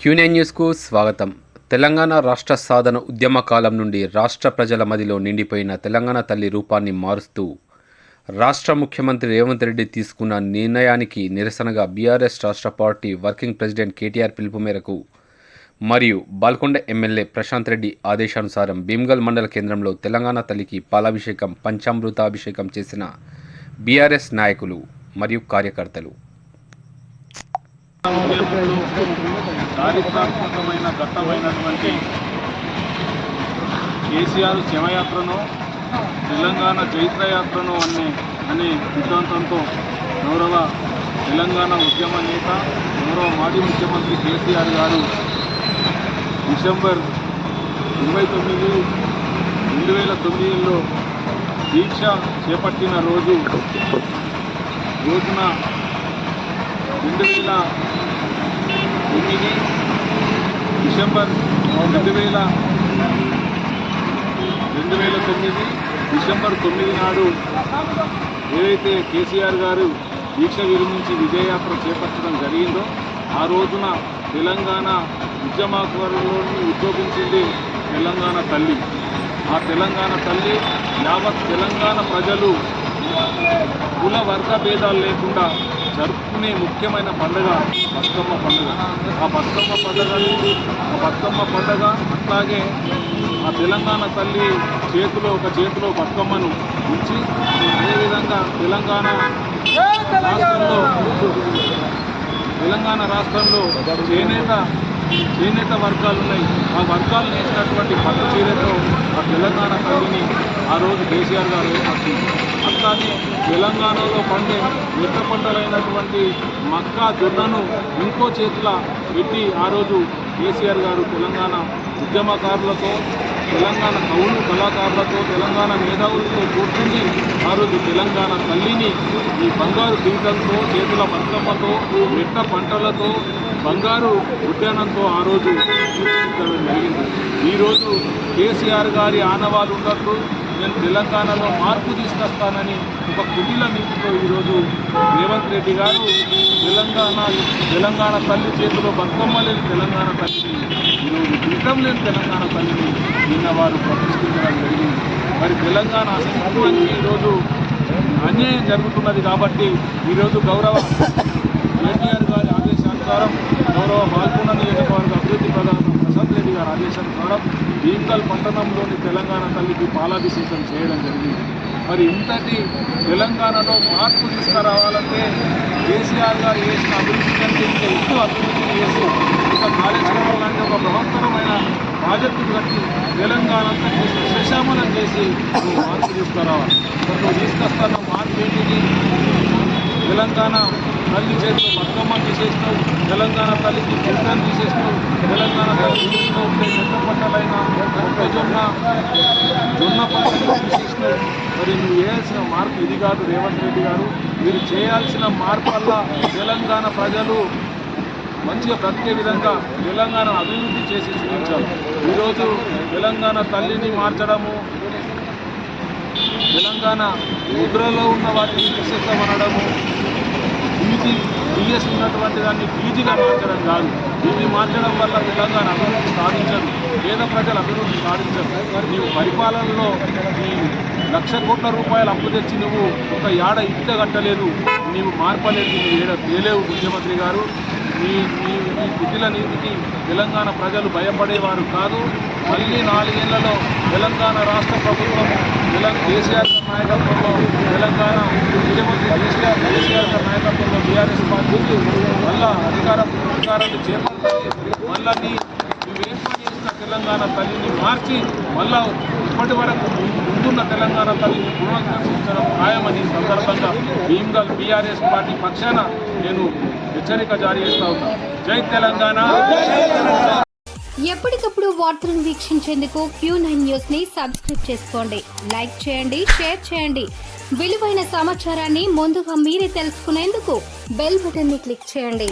Quinine న్యూస్కు స్వాగతం. తెలంగాణ రాష్ట్ర సాధన ఉద్యమ కాలం నుండి రాష్ట్ర ప్రజల మదిలో నిండిపోయిన తెలంగాణ తల్లి రూపాన్ని మారుస్తూ రాష్ట్ర ముఖ్యమంత్రి రేవంత్ రెడ్డి తీసుకున్న నిర్ణయానికి నిరసనగా బీఆర్ఎస్ రాష్ట్ర పార్టీ వర్కింగ్ ప్రెసిడెంట్ కేటీఆర్ పిలుపు మేరకు మరియు బాల్కొండ ఎమ్మెల్యే ప్రశాంత్ రెడ్డి ఆదేశానుసారం భీమ్గల్ మండల కేంద్రంలో తెలంగాణ తల్లికి పాలాభిషేకం పంచామృతాభిషేకం చేసిన బీఆర్ఎస్ నాయకులు మరియు కార్యకర్తలు. చారిత్రాత్మకమైన ఘట్టమైనటువంటి కేసీఆర్ శివయాత్రను తెలంగాణ చైత్రయాత్రను అనే అనే సిద్ధాంతంతో గౌరవ తెలంగాణ ఉద్యమ నేత గౌరవ మాజీ ముఖ్యమంత్రి కేసీఆర్ గారు డిసెంబర్ ఇరవై తొమ్మిది రెండు వేల తొమ్మిదిలో దీక్ష చేపట్టిన రోజు రోజున రెండు వేల తొమ్మిది డిసెంబర్ రెండు వేల రెండు వేల తొమ్మిది డిసెంబర్ తొమ్మిది నాడు ఏదైతే కేసీఆర్ గారు దీక్ష విరమించి విజయయాత్ర చేపట్టడం జరిగిందో ఆ రోజున తెలంగాణ ఉద్యమకారులని ఉద్యోగించింది తెలంగాణ తల్లి. ఆ తెలంగాణ తల్లి యావత్ తెలంగాణ ప్రజలు కుల వర్గ భేదాలు లేకుండా జరుపుకునే ముఖ్యమైన పండుగ బతుకమ్మ పండుగ. ఆ బతుకమ్మ పండుగ ఆ బతుకమ్మ పండుగ అట్లాగే ఆ తెలంగాణ తల్లి చేతిలో ఒక చేతిలో బతుకమ్మను ఉంచి అదేవిధంగా తెలంగాణ రాష్ట్రంలో తెలంగాణ రాష్ట్రంలో చేనేత చేనేత వర్గాలు ఉన్నాయి. ఆ వర్గాలు నేసినటువంటి పట్టు చీరతో ఆ తెలంగాణ తల్లిని ఆ రోజు కేసీఆర్ గారు ఏర్పడుతుంది కానీ తెలంగాణలో పండే మిట్ట పంటలైనటువంటి మక్కా జొన్నను ఇంకో చేతుల పెట్టి ఆ రోజు కేసీఆర్ గారు తెలంగాణ ఉద్యమకారులతో తెలంగాణ కవులు కళాకారులతో తెలంగాణ మేధావులతో కూర్చుని ఆ రోజు తెలంగాణ తల్లిని ఈ బంగారు పీటలతో చేతుల బతుకమ్మతో మిట్ట పంటలతో బంగారు ఉద్యానంతో ఆ రోజు తీర్చిదిద్దడం జరిగింది ఈరోజు కేసీఆర్ గారి ఆనవాలు ఉన్నట్లు నేను తెలంగాణలో మార్పు తీసుకొస్తానని ఒక కుటిల నీతితో ఈరోజు రేవంత్ రెడ్డి గారు తెలంగాణ తెలంగాణ తల్లి చేతిలో బతుకమ్మ లేని తెలంగాణ తల్లిని ఈరోజు పీఠం లేని తెలంగాణ తల్లిని నిన్న వారు ప్రతిష్ఠించడం జరిగింది. మరి తెలంగాణ అసలు ఈరోజు అన్యాయం జరుగుతున్నది కాబట్టి ఈరోజు గౌరవ కేటీఆర్ గారి ఆదేశానుసారం గౌరవ పాల్గొండ నియోజకవర్గ అభివృద్ధి ప్రధాన ప్రశాంత్ రెడ్డి గారి ఆదేశానుసారం ఈకల్ పట్టణంలోని తెలంగాణ తల్లికి పాలాభిషేకం చేయడం జరిగింది. మరి ఇంతటి తెలంగాణలో మార్పు తీసుకురావాలంటే కేసీఆర్ గారు చేసిన అభివృద్ధి కంటే ఇంకా ఎక్కువ అభివృద్ధిని చేసి ఒక కాళేశ్వరం లాంటి ఒక బృహత్తరమైన ప్రాజెక్టు కట్టి తెలంగాణ అంతా శశామలం చేసి మార్పు తీసుకురావాలి. మరి నువ్వు తీసుకొస్తున్న మార్పు ఏంటిది? తెలంగాణ తల్లి చేతిలో బతుకమ్మ తీసేసినావు తెలంగాణ తల్లికి చిత్రాన్ని తీసేసినావు తెలంగాణ తల్లిలో ఉండే చెత్త పట్టలైన జొన్న జొన్న పంటలు తీసేసినావు. మరి నువ్వు చేయాల్సిన మార్పు ఇది కాదు రేవంత్ రెడ్డి గారు. మీరు చేయాల్సిన మార్పు వల్ల తెలంగాణ ప్రజలు మంచిగా బ్రతికే విధంగా తెలంగాణ అభివృద్ధి చేసి చూపించాలి. ఈరోజు తెలంగాణ తల్లిని మార్చడము తెలంగాణ ముద్రలో ఉన్న వాటిని తీసేస్తామనడము చేసి టీఎస్ ఉన్నటువంటి దాన్ని పీజీగా మార్చడం కాదు. ఇవి మార్చడం వల్ల తెలంగాణ అభివృద్ధి సాధించదు. పేద ప్రజలు అభివృద్ధి సాధించరు నీవు పరిపాలనలో ఈ లక్ష కోట్ల రూపాయలు అప్పు తెచ్చి నువ్వు ఒక ఏడ ఇటుక కట్టలేదు. నీవు మార్పలేదు నువ్వు ఏడ తేలేవు ముఖ్యమంత్రి గారు. మీ మీ మీ కుటిల నీతికి తెలంగాణ ప్రజలు భయపడేవారు కాదు. మళ్ళీ నాలుగేళ్ళలో తెలంగాణ రాష్ట్ర ప్రభుత్వం తెలంగాణ కేసీఆర్ నాయకత్వంలో తెలంగాణ ముఖ్యమంత్రి కేసీఆర్ కేసీఆర్ నాయకత్వం నాయకత్వంలో బీఆర్ఎస్ పార్టీకి మళ్ళా అధికారం చేపట్టాలి ఏర్పాటు చేసిన తెలంగాణ తల్లిని మార్చి మళ్ళా ఇప్పటి వరకు ముందున్న తెలంగాణ తల్లిని పునరుద్ధరించడం ఖాయమని ఈ సందర్భంగా భీమ్గల్ బీఆర్ఎస్ పార్టీ పక్షాన నేను హెచ్చరిక జారీ చేస్తా ఉన్నా. జై తెలంగాణ. ఎప్పటికప్పుడు వార్తలను వీక్షించేందుకు క్యూ నైన్ న్యూస్ని సబ్స్క్రైబ్ చేసుకోండి. లైక్ చేయండి షేర్ చేయండి. విలువైన సమాచారాన్ని ముందుగా మీరే తెలుసుకునేందుకు బెల్ బటన్ని క్లిక్ చేయండి.